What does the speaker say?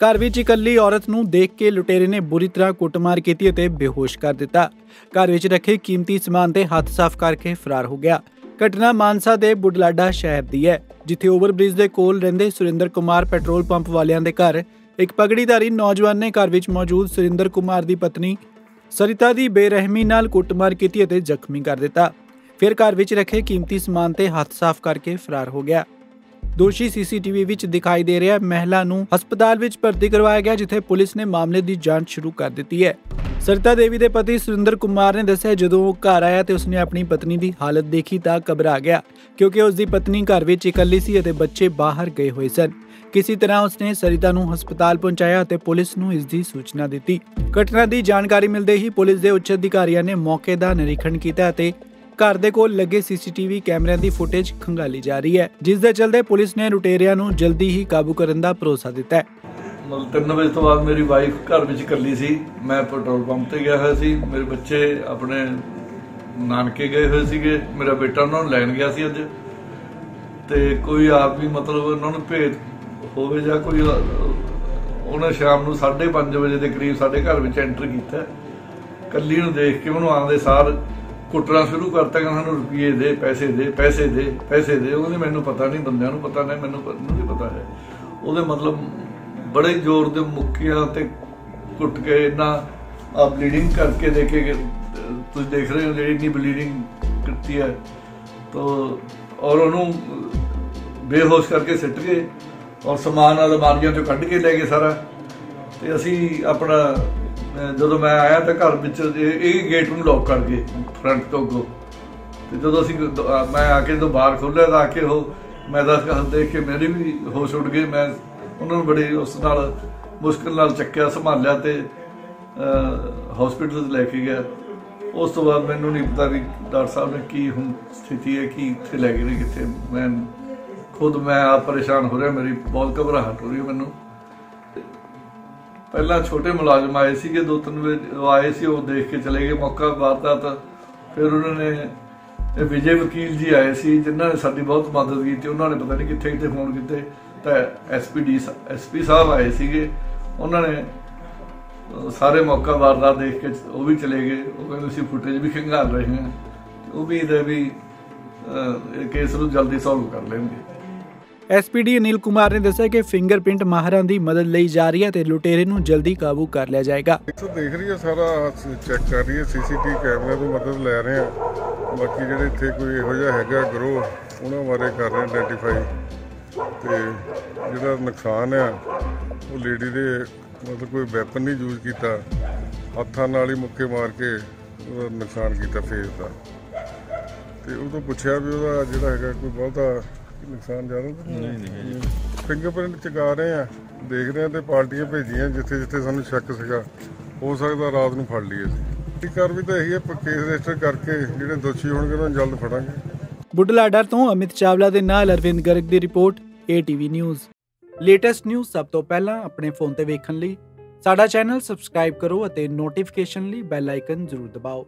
ਘਰ ਵਿੱਚ ਇਕੱਲੀ ਔਰਤ ਨੂੰ ਦੇਖ ਕੇ ਲੁਟੇਰੇ ਨੇ ਬੁਰੀ ਤਰ੍ਹਾਂ ਕੁੱਟਮਾਰ ਕੀਤੀ ਅਤੇ ਬੇਹੋਸ਼ ਕਰ ਦਿੱਤਾ। ਘਰ ਵਿੱਚ ਰੱਖੇ ਕੀਮਤੀ ਸਮਾਨ ਤੇ ਹੱਥ ਸਾਫ਼ ਕਰਕੇ ਫਰਾਰ ਹੋ ਗਿਆ। ਘਟਨਾ ਮਾਨਸਾ ਦੇ ਬੁਢਲਾਡਾ ਸ਼ਹਿਰ ਦੀ ਹੈ, ਜਿੱਥੇ ਓਵਰਬ੍ਰਿਜ ਦੇ ਕੋਲ ਰਹਿੰਦੇ ਸੁਰਿੰਦਰ ਕੁਮਾਰ ਪੈਟਰੋਲ ਪੰਪ ਵਾਲਿਆਂ ਦੇ ਘਰ ਇੱਕ ਪਗੜੀਧਾਰੀ ਨੌਜਵਾਨ ਨੇ ਘਰ ਵਿੱਚ ਮੌਜੂਦ ਸੁਰਿੰਦਰ ਕੁਮਾਰ ਦੀ ਪਤਨੀ ਸਰਿਤਾ ਦੀ ਬੇਰਹਿਮੀ ਨਾਲ ਕੁੱਟਮਾਰ ਕੀਤੀ ਅਤੇ ਜ਼ਖਮੀ ਕਰ ਦਿੱਤਾ। ਫਿਰ ਘਰ ਵਿੱਚ ਰੱਖੇ ਕੀਮਤੀ ਸਮਾਨ ਤੇ ਹੱਥ ਸਾਫ਼ ਕਰਕੇ ਫਰਾਰ ਹੋ ਗਿਆ। ਦੋਸ਼ੀ ਸੀਸੀਟੀਵੀ ਵਿੱਚ ਦਿਖਾਈ ਦੇ ਰਿਹਾ ਮਹਿਲਾ ਨੂੰ ਹਸਪਤਾਲ ਵਿੱਚ ਭਰਤੀ ਕਰਵਾਇਆ ਗਿਆ, ਜਿੱਥੇ ਪੁਲਿਸ ਨੇ ਮਾਮਲੇ ਦੀ ਜਾਂਚ ਸ਼ੁਰੂ ਕਰ ਦਿੱਤੀ ਹੈ। ਸਰਿਤਾ ਦੇਵੀ ਦੇ ਪਤੀ ਸੁਰਿੰਦਰ ਕੁਮਾਰ ਨੇ ਦੱਸਿਆ, ਜਦੋਂ ਉਹ ਘਰ ਆਇਆ ਤੇ ਉਸਨੇ ਆਪਣੀ ਪਤਨੀ ਦੀ ਹਾਲਤ ਦੇਖੀ ਤਾਂ ਘਬਰਾ ਗਿਆ, ਕਿਉਂਕਿ ਉਸ ਦੀ ਪਤਨੀ ਘਰ ਵਿੱਚ ਇਕੱਲੀ ਸੀ ਅਤੇ ਬੱਚੇ ਬਾਹਰ ਗਏ ਹੋਏ ਸਨ। ਕਿਸੇ ਤਰ੍ਹਾਂ ਉਸਨੇ ਸਰਿਤਾ ਨੂੰ ਹਸਪਤਾਲ ਪਹੁੰਚਾਇਆ ਅਤੇ ਪੁਲਿਸ ਨੂੰ ਇਸ ਦੀ ਸੂਚਨਾ ਦਿੱਤੀ। ਘਟਨਾ ਦੀ ਜਾਣਕਾਰੀ ਮਿਲਦੇ ਹੀ ਪੁਲਿਸ ਦੇ ਉੱਚ ਅਧਿਕਾਰੀਆਂ ਨੇ ਮੌਕੇ ਦਾ ਨਿਰੀਖਣ ਕੀਤਾ ਅਤੇ ਘਰ ਦੇ ਕੋਲ ਲੱਗੇ ਸੀਸੀਟੀਵੀ ਕੈਮਰਿਆਂ ਦੀ ਫੁਟੇਜ ਖੰਗਾਲੀ ਜਾ ਰਹੀ ਹੈ ਜਿਸ ਦੇ ਚਲਦੇ ਪੁਲਿਸ ਨੇ ਲੁਟੇਰਿਆਂ ਨੂੰ ਜਲਦੀ ਹੀ ਕਾਬੂ ਕਰਨ ਦਾ ਭਰੋਸਾ ਦਿੱਤਾ ਹੈ। ਮਤਲਬ ਤਿੰਨ ਵਜੇ ਤੋਂ ਬਾਅਦ ਮੇਰੀ ਵਾਈਫ ਘਰ ਵਿੱਚ ਇਕੱਲੀ ਸੀ। ਮੈਂ ਪੈਟਰੋਲ ਪੰਪ ਤੇ ਗਿਆ ਹੋਇਆ ਸੀ। ਮੇਰੇ ਬੱਚੇ ਆਪਣੇ ਨਾਨਕੇ ਗਏ ਹੋਏ ਸੀਗੇ। ਮੇਰਾ ਬੇਟਾ ਉਹਨਾਂ ਨੂੰ ਲੈਣ ਗਿਆ ਸੀ ਅੱਜ। ਤੇ ਕੋਈ ਆਪ ਵੀ ਮਤਲਬ ਉਹਨਾਂ ਨੂੰ ਭੇਤ ਹੋਵੇ ਜਾਂ ਕੋਈ ਅਹ, ਉਹਨੇ ਸ਼ਾਮ ਨੂੰ 5:30 ਵਜੇ ਦੇ ਕਰੀਬ ਸਾਡੇ ਘਰ ਵਿੱਚ ਐਂਟਰ ਕੀਤਾ। ਕੱਲੀ ਨੂੰ ਦੇਖ ਕੇ ਉਹਨੂੰ ਆਉਂਦੇ ਸਾਰ ਕੁੱਟਣਾ ਸ਼ੁਰੂ ਕਰਤਾ ਕਿ ਸਾਨੂੰ ਰੁਪਏ ਦੇ, ਪੈਸੇ ਦੇ ਪੈਸੇ ਦੇ ਪੈਸੇ ਦੇ। ਉਹਨੇ ਮੈਨੂੰ ਪਤਾ ਨਹੀਂ, ਬੰਦਿਆਂ ਨੂੰ ਪਤਾ ਨਹੀਂ, ਮੈਨੂੰ ਮੈਨੂੰ ਪਤਾ ਹੈ। ਉਹਦੇ ਮਤਲਬ ਬੜੇ ਜ਼ੋਰ ਦੇ ਮੁੱਕਿਆਂ ਤੇ ਕੁੱਟ ਕੇ ਇੰਨਾ ਆ ਬਲੀਡਿੰਗ ਕਰਕੇ ਦੇਖੇ ਕਿ, ਤੁਸੀਂ ਦੇਖ ਰਹੇ ਹੋ, ਜਿਹੜੀ ਇੰਨੀ ਬਲੀਡਿੰਗ ਕੀਤੀ ਹੈ। ਤੋ ਔਰ ਉਹਨੂੰ ਬੇਹੋਸ਼ ਕਰਕੇ ਸਿੱਟ ਗਏ ਔਰ ਸਮਾਨ ਅਲਮਾਰੀਆਂ ਚੋਂ ਕੱਢ ਕੇ ਲੈ ਗਏ ਸਾਰਾ। ਤੇ ਅਸੀਂ ਆਪਣਾ ਜਦੋਂ ਮੈਂ ਆਇਆ ਤਾਂ ਘਰ ਵਿੱਚ ਇਹ ਗੇਟ ਨੂੰ ਲੌਕ ਕਰ ਗਏ ਫਰੰਟ ਤੋਂ ਅੱਗੋਂ। ਤੇ ਜਦੋਂ ਅਸੀਂ ਮੈਂ ਆ ਕੇ ਜਦੋਂ ਬਾਹਰ ਖੋਲ੍ਹਿਆ ਤਾਂ ਆ ਕੇ ਉਹ ਮੈਂ ਤਾਂ ਦੇਖ ਕੇ ਮੇਰੇ ਵੀ ਹੋਸ਼ ਉੱਡ ਗਏ। ਮੈਂ ਉਹਨਾਂ ਨੂੰ ਬੜੀ ਉਸ ਨਾਲ ਮੁਸ਼ਕਲ ਨਾਲ ਚੱਕਿਆ, ਸੰਭਾਲਿਆ ਤੇ ਹਸਪੀਟਲ ਲੈ ਕੇ ਗਿਆ। ਉਸ ਤੋਂ ਬਾਅਦ ਮੈਨੂੰ ਨਹੀਂ ਪਤਾ ਵੀ ਡਾਕਟਰ ਸਾਹਿਬ ਨੇ ਕੀ ਹੁਣ ਸਥਿਤੀ ਹੈ, ਕੀ ਇੱਥੇ ਲੈ ਗਏ ਨੇ, ਕਿੱਥੇ। ਮੈਂ ਖੁਦ ਮੈਂ ਆਪ ਪਰੇਸ਼ਾਨ ਹੋ ਰਿਹਾ, ਮੇਰੀ ਬਹੁਤ ਘਬਰਾਹਟ ਹੋ ਰਹੀ ਹੈ ਮੈਨੂੰ। ਪਹਿਲਾਂ ਛੋਟੇ ਮੁਲਾਜ਼ਮ ਆਏ ਸੀਗੇ, ਦੋ ਤਿੰਨ ਵਜੇ ਉਹ ਆਏ ਸੀ, ਉਹ ਦੇਖ ਕੇ ਚਲੇ ਗਏ, ਮੌਕਾ ਵਾਰਦਾਤ ਫਿਰ ਉਹਨਾਂ ਨੇ ਇਹ ਵਿਜੇ ਵਕੀਲ ਜੀ ਆਏ ਸੀ, ਜਿਨ੍ਹਾਂ ਨੇ ਸਾਡੀ ਬਹੁਤ ਮਦਦ ਕੀਤੀ, ਉਹਨਾਂ ਨੇ ਪਤਾ ਨਹੀਂ ਕਿੱਥੇ ਕਿੱਥੇ ਫੋਨ ਕੀਤੇ, ਤਾਂ ਐਸਪੀਡੀ ਐਸਪੀ ਸਾਹਿਬ ਆਏ ਸੀਗੇ, ਉਹਨਾਂ ਨੇ ਸਾਰੇ ਮੌਕਾ ਵਾਰਦਾਤ ਦੇਖ ਕੇ ਉਹ ਵੀ ਚਲੇ ਗਏ, ਉਹ ਕਹਿੰਦੇ ਸੀ ਫੁਟੇਜ ਵੀ ਖੰਗਾਲ ਰਹੇ ਹਾਂ ਉਹ ਵੀ ਇਹਦਾ ਵੀ ਕੇਸ ਨੂੰ ਜਲਦੀ ਸੋਲਵ ਕਰ ਲੈਣਗੇ। ਐਸਪੀਡੀ ਅਨਿਲ ਕੁਮਾਰ ਨੇ ਦੱਸਿਆ ਕਿ ਫਿੰਗਰਪ੍ਰਿੰਟ ਮਾਹਰਾਂ ਦੀ ਮਦਦ ਲਈ ਜਾ ਰਹੀ ਹੈ ਤੇ ਲੁਟੇਰੇ ਨੂੰ ਜਲਦੀ ਕਾਬੂ ਕਰ ਲਿਆ ਜਾਏਗਾ। ਇੱਥੋਂ ਦੇਖ ਰਹੀ ਹੈ ਸਾਰਾ ਚੈੱਕ ਕਰ ਰਹੀ ਹੈ ਸੀਸੀਟੀਵੀ ਕੈਮਰੇ ਤੋਂ ਮਦਦ ਲੈ ਰਹੇ ਆ ਬਾਕੀ ਜਿਹੜੇ ਇੱਥੇ ਕੋਈ ਇਹੋ ਜਿਹਾ ਹੈਗਾ ਗਰੋਹ, ਉਹਨਾਂ ਬਾਰੇ ਕਰ ਰਹੇ ਆਇਡੈਂਟੀਫਾਈ ਤੇ ਜਿਹੜਾ ਨੁਕਸਾਨ ਆ, ਉਹ ਲੇਡੀ ਦੇ ਮਤਲਬ ਕੋਈ ਵੈਪਨ ਨਹੀਂ ਯੂਜ਼ ਕੀਤਾ। ਹੱਥਾਂ ਨਾਲ ਹੀ ਮੁੱਕੇ ਮਾਰ ਕੇ ਉਹਦਾ ਨੁਕਸਾਨ ਕੀਤਾ ਫੇਸ ਦਾ। ਤੇ ਉਹ ਤੋਂ ਪੁੱਛਿਆ ਵੀ ਉਹਦਾ ਜਿਹੜਾ ਹੈਗਾ ਕੋਈ ਬਹੁਤਾ ਨੁਕਸਾਨ ਜ਼ਿਆਦਾ ਤਾਂ ਨਹੀਂ ਨਹੀਂ। ਫਿੰਗਰਪ੍ਰਿੰਟ ਚਗਾ ਰਹੇ ਆ ਦੇਖ ਰਹੇ ਆ ਤੇ ਪਾਰਟੀਆਂ ਭੇਜੀਆਂ ਜਿੱਥੇ ਜਿੱਥੇ ਸਾਨੂੰ ਸ਼ੱਕ ਸੀਗਾ। ਹੋ ਸਕਦਾ ਰਾਤ ਨੂੰ ਫੜ ਲਈਏ ਅਸੀਂ। ਇਹ ਕਾਰਵਾਈ ਤਾਂ ਇਹੀ ਹੈ ਕੇਸ ਰਜਿਸਟਰ ਕਰਕੇ ਜਿਹੜੇ ਦੋਸ਼ੀ ਹੋਣਗੇ ਉਹਨਾਂ ਨੂੰ ਜਲਦ ਫੜਾਂਗੇ। ਬੁਢਲਾਡਾ ਤੋਂ ਅਮਿਤ ਚਾਵਲਾ ਦੇ ਨਾਲ ਅਰਵਿੰਦ ਗਰਗ ਦੀ report ATV news latest news ਸਭ ਤੋਂ ਪਹਿਲਾਂ ਆਪਣੇ ਫੋਨ ਤੇ ਵੇਖਣ ਲਈ। ਸਾਡਾ ਚੈਨਲ ਸਬਸਕ੍ਰਾਈਬ ਕਰੋ ਅਤੇ ਨੋਟੀਫਿਕੇਸ਼ਨ ਲਈ ਬੈਲ ਆਈਕਨ ਜ਼ਰੂਰ ਦਬਾਓ।